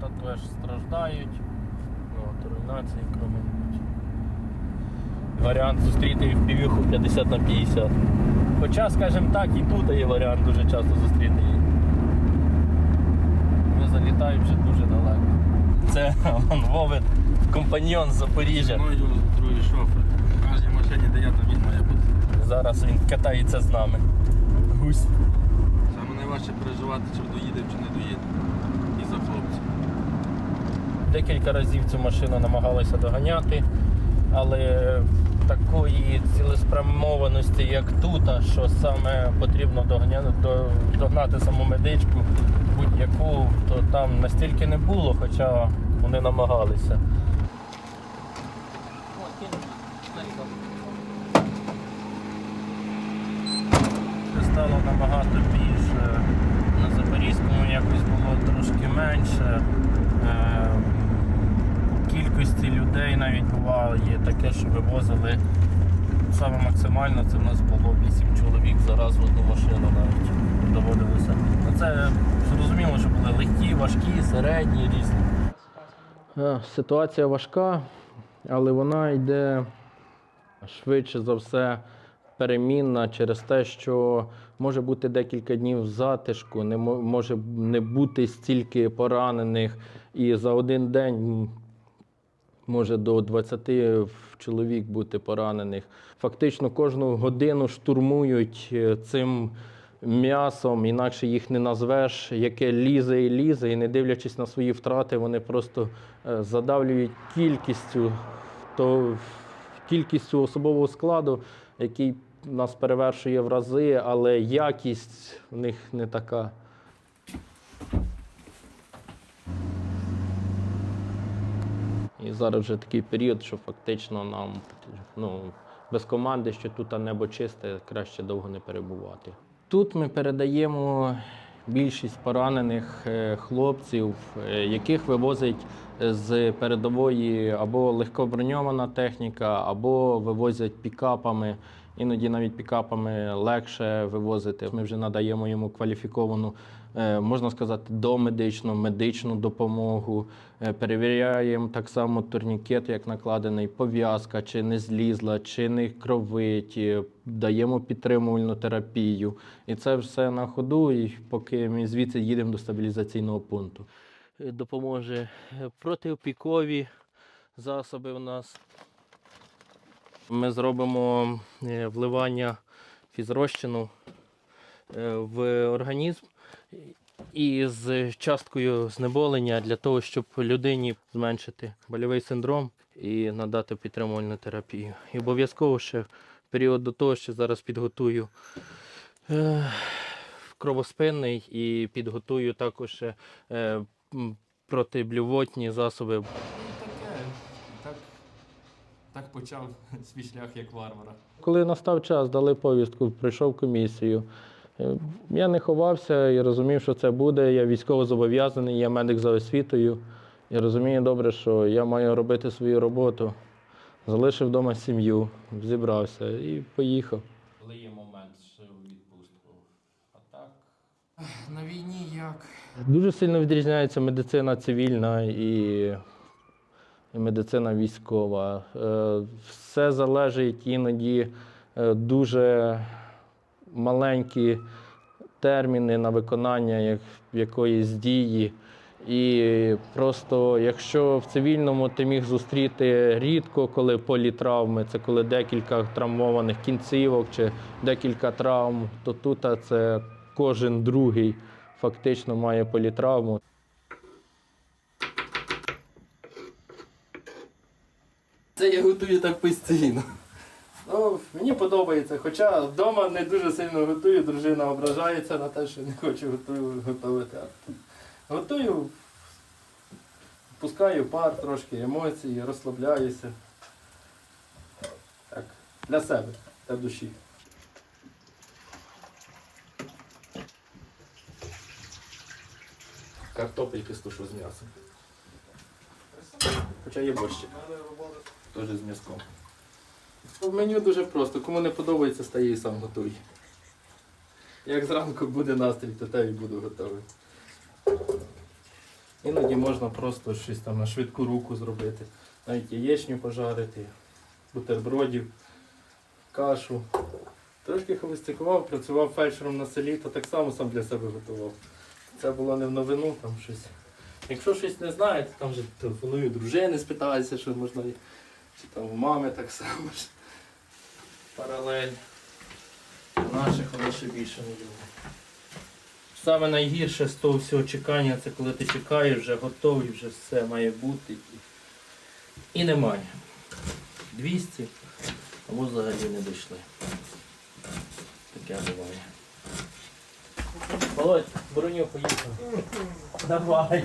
тут теж страждають. Ну, от, руйнації кроме-небудь. Варіант зустріти в півіху 50 на 50. Хоча, скажімо так, і тут є варіант дуже часто зустріти її. Вони залітають вже дуже далеко. Це он, Вовин компаньйон з Запоріжжя. Мною другий шофер. В кожній машині, де я там він має бути. Зараз він катається з нами. Гусь. Саме найважче переживати, чи доїдемо, чи не доїдемо. Декілька разів цю машину намагалися доганяти, але такої цілеспрямованості, як тут, що саме потрібно догнати саму медичку, будь-яку, то там настільки не було, хоча вони намагалися. Стало набагато більше. На Запорізькому якось було трошки менше. Кількості людей навіть бувало є таке, що вивозили саме максимально, це в нас було 8 чоловік зараз в одну машину навіть доводилося. Ну, Це зрозуміло, що були легкі, важкі, середні, різні. Е, Ситуація важка, але вона йде швидше за все перемінна через те, що може бути декілька днів затишку, не може не бути стільки поранених, і за один день може до 20 чоловік бути поранених. Фактично кожну годину штурмують е, цим м'ясом, інакше їх не назвеш, яке лізе і лізе, і не дивлячись на свої втрати, вони просто е, задавлюють кількістю, то, кількістю особового складу, який нас перевершує в рази, але якість в них не така. Зараз вже такий період, що фактично нам ну, без команди, що тут небо чисте, краще довго не перебувати. Тут ми передаємо більшість поранених е, хлопців, е, яких вивозять з передової або легкоброньована техніка, або вивозять пікапами. Іноді навіть пікапами легше вивозити. Ми вже надаємо йому кваліфіковану, е, можна сказати, домедичну, медичну допомогу. Е, Перевіряємо так само турнікет, як накладений, пов'язка, чи не злізла, чи не кровить, даємо підтримувальну терапію. І це все на ходу, і поки ми звідси їдемо до стабілізаційного пункту. Е, Допоможе протиопікові засоби у нас. Ми зробимо е, вливання фізрозчину е, в організм і з часткою знеболення для того, щоб людині зменшити больовий синдром і надати підтримувальну терапію. І обов'язково ще в період до того, що зараз підготую е, кровоспинний і підготую також протиблювотні засоби. Так, почав свій шлях як варвара. Коли настав час, дали повістку, прийшов в комісію. Е, Я не ховався і розумів, що це буде. Я військово зобов'язаний, я медик за освітою. Я розумію добре, що я маю робити свою роботу. Залишив вдома сім'ю, зібрався і поїхав. Коли є момент в відпустку, а так. На війні як? Дуже сильно відрізняється медицина цивільна і, і медицина військова. Е, Все залежить іноді е, дуже маленькі терміни на виконання якоїсь дії. І просто якщо в цивільному ти міг зустріти рідко, коли політравми, це коли декілька травмованих кінцівок чи декілька травм, то тут це кожен другий фактично має політравму. Це я готую так постійно. Ну, мені подобається, хоча вдома не дуже сильно готую, дружина ображається на те, що не хочу готую, готувати. Готую, пускаю пар трошки емоцій, розслабляюся. Так, для себе, для душі. Картопельки стушу з м'ясом. Хоча є борщик. Теж з м'язком. В меню дуже просто. Кому не подобається, стає і сам готуй. Як зранку буде настрій, то те і буду готовий. Іноді можна просто щось там на швидку руку зробити. Навіть яєчню пожарити, бутербродів, кашу. Трошки холостякував, працював фельдшером на селі, то так само сам для себе готував. Це було не в новину, там щось. Якщо щось не знаєте, там вже телефоную дружини, спитаюся, що можна. Чи там у мами так само ж. Паралель. Наших воно ще більше не любить. Саме найгірше з того всього чекання, це коли ти чекаєш, вже готовий, вже все має бути. І, і немає. 200, а ми взагалі не дійшли. Таке буває. Володь, броню поїхав. Давай.